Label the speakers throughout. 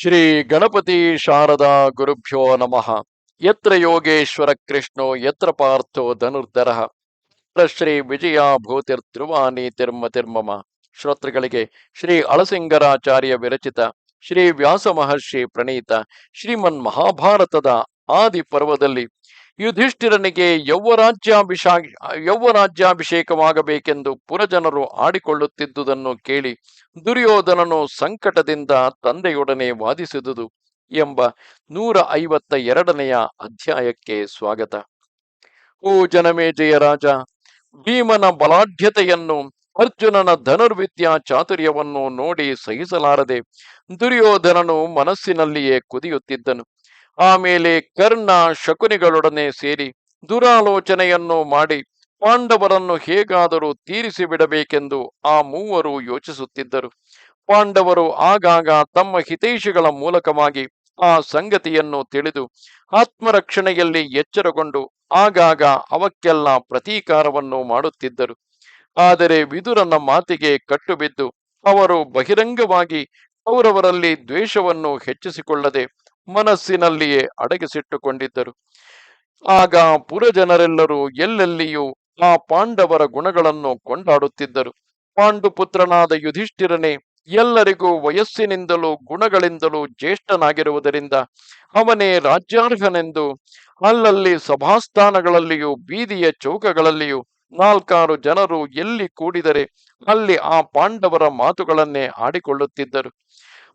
Speaker 1: ಶ್ರೀ ಗಣಪತಿ ಶಾರದಾ ಗುರುಭ್ಯೋ ನಮಃ. ಯತ್ರ ಯೋಗೇಶ್ವರ ಕೃಷ್ಣೋ, ಯತ್ರ ಪಾರ್ಥೋ ಧನುರ್ಧರ. ಶ್ರೀ ವಿಜಯ ಭೂತಿರ್ ತಿರುವಾನಿ ತಿರ್ಮ ತಿರ್ಮಮ ಶ್ರೋತೃಗಳಿಗೆ ಶ್ರೀ ಅಳಸಿಂಗರಾಚಾರ್ಯ ವಿರಚಿತ, ಶ್ರೀ ವ್ಯಾಸ ಮಹರ್ಷಿ ಪ್ರಣೀತ, ಶ್ರೀಮನ್ ಮಹಾಭಾರತದ ಆದಿ ಪರ್ವದಲ್ಲಿ ಯುಧಿಷ್ಠಿರನಿಗೆ ಯೌವರಾಜ್ಯಾಭಿಷಾ ಯೌವರಾಜ್ಯಾಭಿಷೇಕವಾಗಬೇಕೆಂದು ಪುರಜನರು ಆಡಿಕೊಳ್ಳುತ್ತಿದ್ದುದನ್ನು ಕೇಳಿ ದುರ್ಯೋಧನನು ಸಂಕಟದಿಂದ ತಂದೆಯೊಡನೆ ವಾದಿಸಿದುದು ಎಂಬ ನೂರ ಐವತ್ತ ಎರಡನೆಯ ಅಧ್ಯಾಯಕ್ಕೆ ಸ್ವಾಗತ. ಓ ಜನಮೇಜಯ ರಾಜ, ಭೀಮನ ಬಲಾಢ್ಯತೆಯನ್ನು, ಅರ್ಜುನನ ಧನುರ್ವಿದ್ಯಾ ಚಾತುರ್ಯವನ್ನು ನೋಡಿ ಸಹಿಸಲಾರದೆ ದುರ್ಯೋಧನನು ಮನಸ್ಸಿನಲ್ಲಿಯೇ ಕುದಿಯುತ್ತಿದ್ದನು. ಆಮೇಲೆ ಕರ್ಣ ಶಕುನಿಗಳೊಡನೆ ಸೇರಿ ದುರಾಲೋಚನೆಯನ್ನು ಮಾಡಿ ಪಾಂಡವರನ್ನು ಹೇಗಾದರೂ ತೀರಿಸಿ ಬಿಡಬೇಕೆಂದು ಆ ಮೂವರು ಯೋಚಿಸುತ್ತಿದ್ದರು. ಪಾಂಡವರು ಆಗಾಗ ತಮ್ಮ ಹಿತೈಷಿಗಳ ಮೂಲಕವಾಗಿ ಆ ಸಂಗತಿಯನ್ನು ತಿಳಿದು ಆತ್ಮರಕ್ಷಣೆಯಲ್ಲಿ ಎಚ್ಚರಗೊಂಡು ಆಗಾಗ ಅವಕ್ಕೆಲ್ಲ ಪ್ರತೀಕಾರವನ್ನು ಮಾಡುತ್ತಿದ್ದರು. ಆದರೆ ವಿದುರನ ಮಾತಿಗೆ ಕಟ್ಟುಬಿದ್ದು ಅವರು ಬಹಿರಂಗವಾಗಿ ಅವರವರಲ್ಲಿ ದ್ವೇಷವನ್ನು ಹೆಚ್ಚಿಸಿಕೊಳ್ಳದೆ ಮನಸ್ಸಿನಲ್ಲಿಯೇ ಅಡಗಿಸಿಟ್ಟುಕೊಂಡಿದ್ದರು. ಆಗ ಪುರಜನರೆಲ್ಲರೂ ಎಲ್ಲೆಲ್ಲಿಯೂ ಆ ಪಾಂಡವರ ಗುಣಗಳನ್ನು ಕೊಂಡಾಡುತ್ತಿದ್ದರು. ಪಾಂಡುಪುತ್ರನಾದ ಯುಧಿಷ್ಠಿರನೇ, ಎಲ್ಲರಿಗೂ ವಯಸ್ಸಿನಿಂದಲೂ ಗುಣಗಳಿಂದಲೂ ಜ್ಯೇಷ್ಠನಾಗಿರುವುದರಿಂದ ಅವನೇ ರಾಜ್ಯಾರ್ಹನೆಂದು ಅಲ್ಲಲ್ಲಿ ಸಭಾಸ್ಥಾನಗಳಲ್ಲಿಯೂ ಬೀದಿಯ ಚೌಕಗಳಲ್ಲಿಯೂ ನಾಲ್ಕಾರು ಜನರು ಎಲ್ಲಿ ಕೂಡಿದರೆ ಅಲ್ಲಿ ಆ ಪಾಂಡವರ ಮಾತುಗಳನ್ನೇ ಆಡಿಕೊಳ್ಳುತ್ತಿದ್ದರು.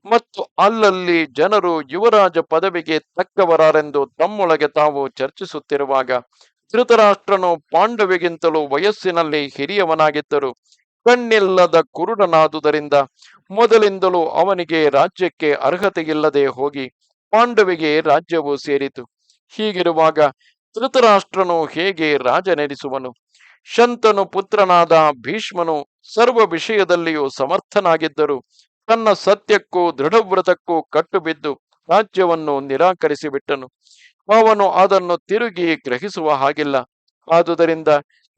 Speaker 1: ಮತ್ತು ಅಲ್ಲಲ್ಲಿ ಜನರು ಯುವರಾಜ ಪದವಿಗೆ ತಕ್ಕವರಾರೆಂದು ತಮ್ಮೊಳಗೆ ತಾವು ಚರ್ಚಿಸುತ್ತಿರುವಾಗ ಧೃತರಾಷ್ಟ್ರನು ಪಾಂಡವಿಗಿಂತಲೂ ವಯಸ್ಸಿನಲ್ಲಿ ಹಿರಿಯವನಾಗಿದ್ದರು. ಕಣ್ಣಿಲ್ಲದ ಕುರುಡನಾದುದರಿಂದ ಮೊದಲಿಂದಲೂ ಅವನಿಗೆ ರಾಜ್ಯಕ್ಕೆ ಅರ್ಹತೆಯಿಲ್ಲದೆ ಹೋಗಿ ಪಾಂಡವಿಗೆ ರಾಜ್ಯವು ಸೇರಿತು. ಹೀಗಿರುವಾಗ ಧೃತರಾಷ್ಟ್ರನು ಹೇಗೆ ರಾಜನೆನಿಸುವನು ಶಂತನು ಪುತ್ರನಾದ ಭೀಷ್ಮನು ಸರ್ವ ವಿಷಯದಲ್ಲಿಯೂ ಸಮರ್ಥನಾಗಿದ್ದರು. ತನ್ನ ಸತ್ಯಕ್ಕೂ ದೃಢವ್ರತಕ್ಕೂ ಕಟ್ಟುಬಿದ್ದು ರಾಜ್ಯವನ್ನು ನಿರಾಕರಿಸಿ ಬಿಟ್ಟನು ಅವನು ಅದನ್ನು ತಿರುಗಿ ಗ್ರಹಿಸುವ ಹಾಗಿಲ್ಲ. ಆದುದರಿಂದ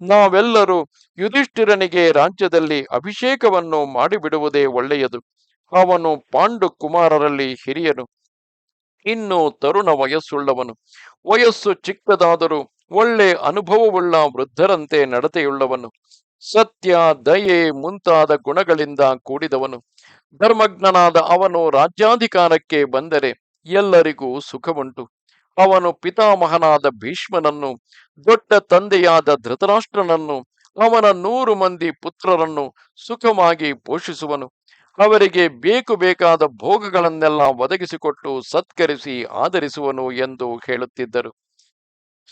Speaker 1: ನಾವೆಲ್ಲರೂ ಯುಧಿಷ್ಠಿರನಿಗೆ ರಾಜ್ಯದಲ್ಲಿ ಅಭಿಷೇಕವನ್ನು ಮಾಡಿಬಿಡುವುದೇ ಒಳ್ಳೆಯದು. ಅವನು ಪಾಂಡು ಕುಮಾರರಲ್ಲಿ ಹಿರಿಯನು. ಇನ್ನು ತರುಣ ವಯಸ್ಸುಳ್ಳವನು. ವಯಸ್ಸು ಚಿಕ್ಕದಾದರೂ ಒಳ್ಳೆ ಅನುಭವವುಳ್ಳ ವೃದ್ಧರಂತೆ ನಡತೆಯುಳ್ಳವನು. ಸತ್ಯ, ದಯೆ ಮುಂತಾದ ಗುಣಗಳಿಂದ ಕೂಡಿದವನು. ಧರ್ಮಜ್ಞನಾದ ಅವನು ರಾಜ್ಯಾಧಿಕಾರಕ್ಕೆ ಬಂದರೆ ಎಲ್ಲರಿಗೂ ಸುಖವುಂಟು. ಅವನು ಪಿತಾಮಹನಾದ ಭೀಷ್ಮನನ್ನು, ದೊಡ್ಡ ತಂದೆಯಾದ ಧೃತರಾಷ್ಟ್ರನನ್ನು, ಅವನ ನೂರು ಮಂದಿ ಪುತ್ರರನ್ನು ಸುಖವಾಗಿ ಪೋಷಿಸುವನು. ಅವರಿಗೆ ಬೇಕು ಬೇಕಾದ ಭೋಗಗಳನ್ನೆಲ್ಲ ಒದಗಿಸಿಕೊಟ್ಟು ಸತ್ಕರಿಸಿ ಆಧರಿಸುವನು ಎಂದು ಹೇಳುತ್ತಿದ್ದರು.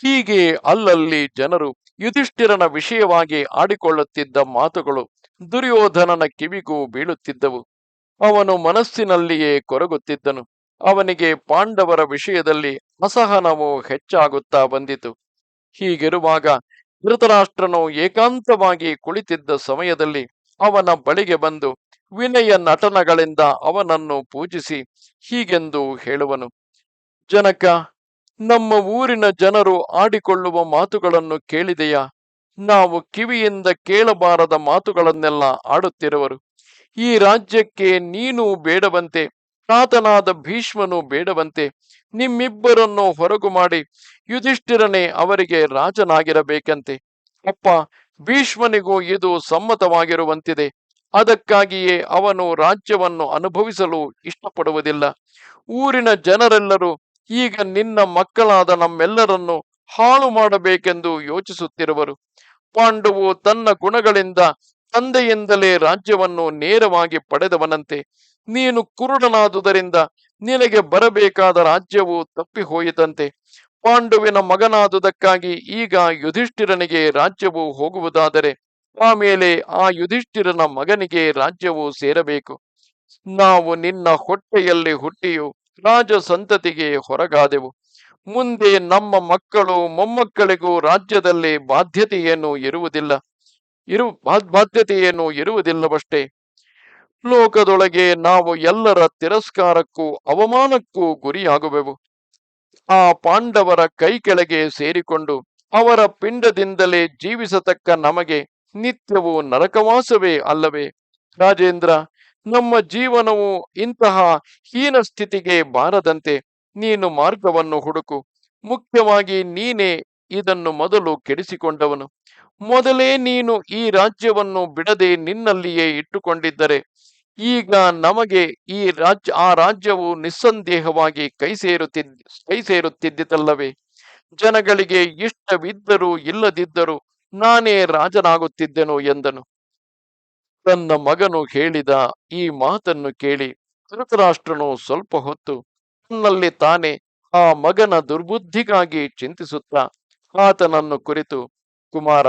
Speaker 1: ಹೀಗೆ ಅಲ್ಲಲ್ಲಿ ಜನರು ಯುಧಿಷ್ಠಿರನ ವಿಷಯವಾಗಿ ಆಡಿಕೊಳ್ಳುತ್ತಿದ್ದ ಮಾತುಗಳು ದುರ್ಯೋಧನನ ಕಿವಿಗೂ ಬೀಳುತ್ತಿದ್ದವು. ಅವನು ಮನಸ್ಸಿನಲ್ಲಿಯೇ ಕೊರಗುತ್ತಿದ್ದನು. ಅವನಿಗೆ ಪಾಂಡವರ ವಿಷಯದಲ್ಲಿ ಅಸಹನವು ಹೆಚ್ಚಾಗುತ್ತಾ ಬಂದಿತು. ಹೀಗಿರುವಾಗ ಧೃತರಾಷ್ಟ್ರನು ಏಕಾಂತವಾಗಿ ಕುಳಿತಿದ್ದ ಸಮಯದಲ್ಲಿ ಅವನ ಬಳಿಗೆ ಬಂದು ವಿನಯ ನಟನಗಳಿಂದ ಅವನನ್ನು ಪೂಜಿಸಿ ಹೀಗೆಂದು ಹೇಳುವನು. ಜನಕ, ನಮ್ಮ ಊರಿನ ಜನರು ಆಡಿಕೊಳ್ಳುವ ಮಾತುಗಳನ್ನು ಕೇಳಿದೆಯಾ? ನಾವು ಕಿವಿಯಿಂದ ಕೇಳಬಾರದ ಮಾತುಗಳನ್ನೆಲ್ಲ ಆಡುತ್ತಿರುವರು. ಈ ರಾಜ್ಯಕ್ಕೆ ನೀನು ಬೇಡವಂತೆ ತಾತನಾದ ಭೀಷ್ಮನು ಬೇಡವಂತೆ, ನಿಮ್ಮಿಬ್ಬರನ್ನು ಹೊರಗು ಮಾಡಿ ಯುಧಿಷ್ಠಿರನೇ ಅವರಿಗೆ ರಾಜನಾಗಿರಬೇಕಂತೆ. ಅಪ್ಪ, ಭೀಷ್ಮನಿಗೂ ಇದು ಸಮ್ಮತವಾಗಿರುವಂತಿದೆ. ಅದಕ್ಕಾಗಿಯೇ ಅವನು ರಾಜ್ಯವನ್ನು ಅನುಭವಿಸಲು ಇಷ್ಟಪಡುವುದಿಲ್ಲ. ಊರಿನ ಜನರೆಲ್ಲರೂ ಈಗ ನಿನ್ನ ಮಕ್ಕಳಾದ ನಮ್ಮೆಲ್ಲರನ್ನು ಹಾಳು ಮಾಡಬೇಕೆಂದು ಯೋಚಿಸುತ್ತಿರುವರು. ಪಾಂಡವು ತನ್ನ ಗುಣಗಳಿಂದ ತಂದೆಯಿಂದಲೇ ರಾಜ್ಯವನ್ನು ನೇರವಾಗಿ ಪಡೆದವನಂತೆ, ನೀನು ಕುರುಡನಾದುದರಿಂದ ನಿನಗೆ ಬರಬೇಕಾದ ರಾಜ್ಯವು ತಪ್ಪಿ ಹೋಯಿತಂತೆ ಪಾಂಡುವಿನ ಮಗನಾದುದಕ್ಕಾಗಿ ಈಗ ಯುಧಿಷ್ಠಿರನಿಗೆ ರಾಜ್ಯವು ಹೋಗುವುದಾದರೆ ಆಮೇಲೆ ಆ ಯುಧಿಷ್ಠಿರನ ಮಗನಿಗೆ ರಾಜ್ಯವು ಸೇರಬೇಕು. ನಾವು ನಿನ್ನ ಹೊಟ್ಟೆಯಲ್ಲಿ ಹುಟ್ಟಿಯು ರಾಜ ಸಂತತಿಗೆ ಹೊರಗಾದೆವು. ಮುಂದೆ ನಮ್ಮ ಮಕ್ಕಳು ಮೊಮ್ಮಕ್ಕಳಿಗೂ ರಾಜ್ಯದಲ್ಲಿ ಬಾಧ್ಯತೆಯೇನು ಇರುವುದಿಲ್ಲ. ಇರು ಬಾಧ್ಯತೆಯೇನು ಇರುವುದಿಲ್ಲವಷ್ಟೇ? ಲೋಕದೊಳಗೆ ನಾವು ಎಲ್ಲರ ತಿರಸ್ಕಾರಕ್ಕೂ ಅವಮಾನಕ್ಕೂ ಗುರಿಯಾಗುವೆವು. ಆ ಪಾಂಡವರ ಕೈ ಕೆಳಗೆ ಸೇರಿಕೊಂಡು ಅವರ ಪಿಂಡದಿಂದಲೇ ಜೀವಿಸತಕ್ಕ ನಮಗೆ ನಿತ್ಯವೂ ನರಕವಾಸವೇ ಅಲ್ಲವೇ? ರಾಜೇಂದ್ರ, ನಮ್ಮ ಜೀವನವು ಇಂತಹ ಹೀನ ಸ್ಥಿತಿಗೆ ಬಾರದಂತೆ ನೀನು ಮಾರ್ಗವನ್ನು ಹುಡುಕು. ಮುಖ್ಯವಾಗಿ ನೀನೇ ಇದನ್ನು ಮೊದಲು ಕೆಡಿಸಿಕೊಂಡವನು. ಮೊದಲೇ ನೀನು ಈ ರಾಜ್ಯವನ್ನು ಬಿಡದೆ ನಿನ್ನಲ್ಲಿಯೇ ಇಟ್ಟುಕೊಂಡಿದ್ದರೆ, ಈಗ ನಮಗೆ ಈ ರಾಜ್ಯ, ಆ ರಾಜ್ಯವು ನಿಸ್ಸಂದೇಹವಾಗಿ ಕೈ ಸೇರುತ್ತಿದ್ದ ಕೈ ಸೇರುತ್ತಿದ್ದಿತಲ್ಲವೇ? ಜನಗಳಿಗೆ ಇಷ್ಟವಿದ್ದರೂ ಇಲ್ಲದಿದ್ದರೂ ನಾನೇ ರಾಜನಾಗುತ್ತಿದ್ದೆನು ಎಂದನು. ತನ್ನ ಮಗನು ಹೇಳಿದ ಈ ಮಾತನ್ನು ಕೇಳಿ ಧೃತರಾಷ್ಟ್ರನು ಸ್ವಲ್ಪ ಹೊತ್ತು ತನ್ನಲ್ಲಿ ತಾನೇ ಆ ಮಗನ ದುರ್ಬುದ್ಧಿಗಾಗಿ ಚಿಂತಿಸುತ್ತಾ ಆತನನ್ನು ಕುರಿತು ಕುಮಾರ,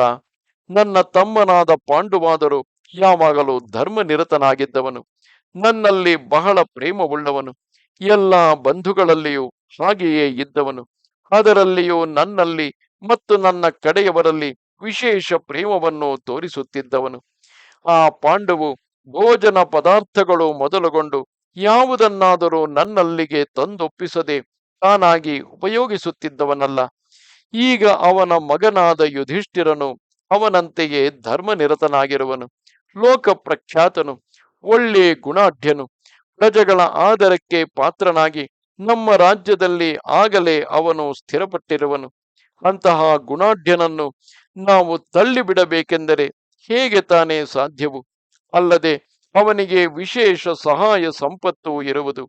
Speaker 1: ನನ್ನ ತಮ್ಮನಾದ ಪಾಂಡುವಾದರು ಯಾವಾಗಲೂ ಧರ್ಮನಿರತನಾಗಿದ್ದವನು. ನನ್ನಲ್ಲಿ ಬಹಳ ಪ್ರೇಮವುಳ್ಳವನು. ಎಲ್ಲ ಬಂಧುಗಳಲ್ಲಿಯೂ ಹಾಗೆಯೇ ಇದ್ದವನು. ಅದರಲ್ಲಿಯೂ ನನ್ನಲ್ಲಿ ಮತ್ತು ನನ್ನ ಕಡೆಯವರಲ್ಲಿ ವಿಶೇಷ ಪ್ರೇಮವನ್ನು ತೋರಿಸುತ್ತಿದ್ದವನು. ಆ ಪಾಂಡವು ಭೋಜನ ಪದಾರ್ಥಗಳು ಮೊದಲುಗೊಂಡು ಯಾವುದನ್ನಾದರೂ ನನ್ನಲ್ಲಿಗೆ ತಂದೊಪ್ಪಿಸದೆ ತಾನಾಗಿ ಉಪಯೋಗಿಸುತ್ತಿದ್ದವನಲ್ಲ. ಈಗ ಅವನ ಮಗನಾದ ಯುಧಿಷ್ಠಿರನು ಅವನಂತೆಯೇ ಧರ್ಮನಿರತನಾಗಿರುವನು ಲೋಕ ಪ್ರಖ್ಯಾತನು ಒಳ್ಳೆ ಗುಣಾಢ್ಯನು, ಪ್ರಜೆಗಳ ಆದರಕ್ಕೆ ಪಾತ್ರನಾಗಿ ನಮ್ಮ ರಾಜ್ಯದಲ್ಲಿ ಆಗಲೇ ಅವನು ಸ್ಥಿರಪಟ್ಟಿರುವನು. ಅಂತಹ ಗುಣಾಢ್ಯನನ್ನು ನಾವು ತಳ್ಳಿಬಿಡಬೇಕೆಂದರೆ ಹೇಗೆ ತಾನೇ ಸಾಧ್ಯವು? ಅಲ್ಲದೆ ಅವನಿಗೆ ವಿಶೇಷ ಸಹಾಯ ಸಂಪತ್ತು ಇರುವುದು.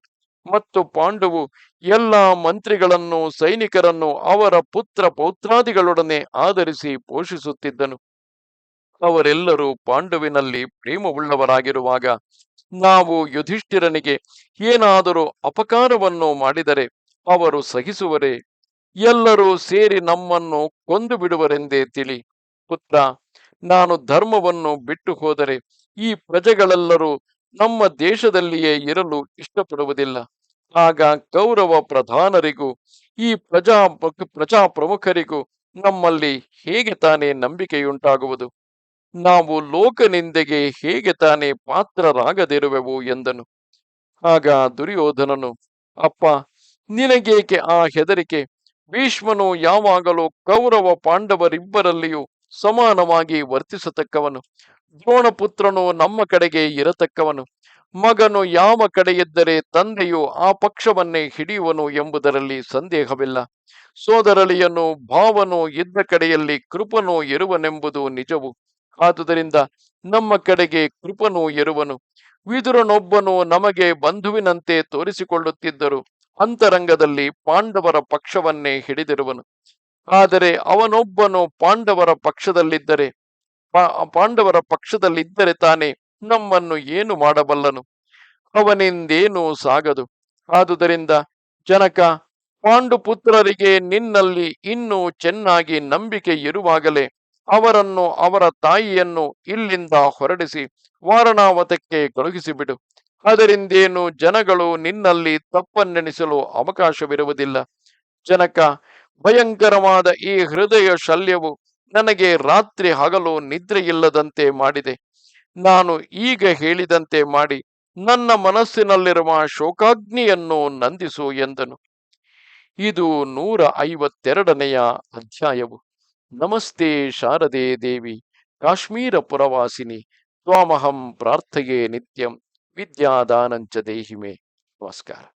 Speaker 1: ಮತ್ತು ಪಾಂಡವು ಎಲ್ಲ ಮಂತ್ರಿಗಳನ್ನು, ಸೈನಿಕರನ್ನು ಅವರ ಪುತ್ರ ಪೌತ್ರಾದಿಗಳೊಡನೆ ಆಧರಿಸಿ ಪೋಷಿಸುತ್ತಿದ್ದನು. ಅವರೆಲ್ಲರೂ ಪಾಂಡುವಿನಲ್ಲಿ ಪ್ರೇಮವುಳ್ಳವರಾಗಿರುವಾಗ ನಾವು ಯುಧಿಷ್ಠಿರನಿಗೆ ಏನಾದರೂ ಅಪಕಾರವನ್ನು ಮಾಡಿದರೆ ಅವರು ಸಹಿಸುವರೇ? ಎಲ್ಲರೂ ಸೇರಿ ನಮ್ಮನ್ನು ಕೊಂದು ಬಿಡುವರೆಂದೇ ತಿಳಿ. ಪುತ್ರ, ನಾನು ಧರ್ಮವನ್ನು ಬಿಟ್ಟು ಹೋದರೆ ಈ ಪ್ರಜೆಗಳೆಲ್ಲರೂ ನಮ್ಮ ದೇಶದಲ್ಲಿಯೇ ಇರಲು ಇಷ್ಟಪಡುವುದಿಲ್ಲ. ಆಗ ಕೌರವ ಪ್ರಧಾನರಿಗೂ, ಈ ಪ್ರಜಾ ಪ್ರಜಾ ಪ್ರಮುಖರಿಗೂ ನಮ್ಮಲ್ಲಿ ಹೇಗೆ ತಾನೇ ನಂಬಿಕೆಯುಂಟಾಗುವುದು? ನಾವು ಲೋಕನಿಂದೆಗೆ ಹೇಗೆ ತಾನೇ ಪಾತ್ರರಾಗದಿರುವೆವು ಎಂದನು. ಆಗ ದುರ್ಯೋಧನನು, ಅಪ್ಪ, ನಿನಗೇಕೆ ಆ ಹೆದರಿಕೆ? ಭೀಷ್ಮನು ಯಾವಾಗಲೂ ಕೌರವ ಪಾಂಡವರಿಬ್ಬರಲ್ಲಿಯೂ ಸಮಾನವಾಗಿ ವರ್ತಿಸತಕ್ಕವನು. ದ್ರೋಣಪುತ್ರನು ನಮ್ಮ ಕಡೆಗೆ ಇರತಕ್ಕವನು. ಮಗನು ಯಾವ ಕಡೆಯಿದ್ದರೆ ತಂದೆಯು ಆ ಪಕ್ಷವನ್ನೇ ಹಿಡಿಯುವನು ಎಂಬುದರಲ್ಲಿ ಸಂದೇಹವಿಲ್ಲ. ಸೋದರಳಿಯನು ಭಾವನು ಇದ್ದ ಕಡೆಯಲ್ಲಿ ಕೃಪನು ಇರುವನೆಂಬುದು ನಿಜವು. ಆದುದರಿಂದ ನಮ್ಮ ಕಡೆಗೆ ಕೃಪನು ಇರುವನು. ವಿದುರನೊಬ್ಬನು ನಮಗೆ ಬಂಧುವಿನಂತೆ ತೋರಿಸಿಕೊಳ್ಳುತ್ತಿದ್ದರು. ಅಂತರಂಗದಲ್ಲಿ ಪಾಂಡವರ ಪಕ್ಷವನ್ನೇ ಹಿಡಿದಿರುವನು. ಆದರೆ ಅವನೊಬ್ಬನು ಪಾಂಡವರ ಪಕ್ಷದಲ್ಲಿದ್ದರೆ ಪಾಂಡವರ ಪಕ್ಷದಲ್ಲಿದ್ದರೆ ತಾನೇ ನಮ್ಮನ್ನು ಏನು ಮಾಡಬಲ್ಲನು? ಅವನಿಂದೇನು ಸಾಗದು. ಆದುದರಿಂದ ಜನಕ, ಪಾಂಡುಪುತ್ರರಿಗೆ ನಿನ್ನಲ್ಲಿ ಇನ್ನೂ ಚೆನ್ನಾಗಿ ನಂಬಿಕೆ ಇರುವಾಗಲೇ ಅವರನ್ನು ಅವರ ತಾಯಿಯನ್ನು ಇಲ್ಲಿಂದ ಹೊರಡಿಸಿ ವಾರಣಾವತಕ್ಕೆ ಕಳುಹಿಸಿಬಿಡು. ಅದರಿಂದೇನು ಜನಗಳು ನಿನ್ನಲ್ಲಿ ತಪ್ಪನ್ನೆಣಿಸಲು ಅವಕಾಶವಿರುವುದಿಲ್ಲ. ಜನಕ, ಭಯಂಕರವಾದ ಈ ಹೃದಯ ಶಲ್ಯವು ನನಗೆ ರಾತ್ರಿ ಹಗಲು ನಿದ್ರೆಯಿಲ್ಲದಂತೆ ಮಾಡಿದೆ. ನಾನು ಈಗ ಹೇಳಿದಂತೆ ಮಾಡಿ ನನ್ನ ಮನಸ್ಸಿನಲ್ಲಿರುವ ಶೋಕಾಗ್ನಿಯನ್ನು ನಂದಿಸು ಎಂದನು. ಇದು ನೂರ ಐವತ್ತೆರಡನೆಯ ಅಧ್ಯಾಯವು. ನಮಸ್ತೆ ಶಾರದೆ ದೇವಿ, ಕಾಶ್ಮೀರ ಪುರವಾಸಿನಿ, ತ್ವಾಮಹಂ ಪ್ರಾರ್ಥೆಯೇ ನಿತ್ಯಂ, ವಿದ್ಯಾದಾನಂಚ ದೇಹಿಮೆ. ನಮಸ್ಕಾರ.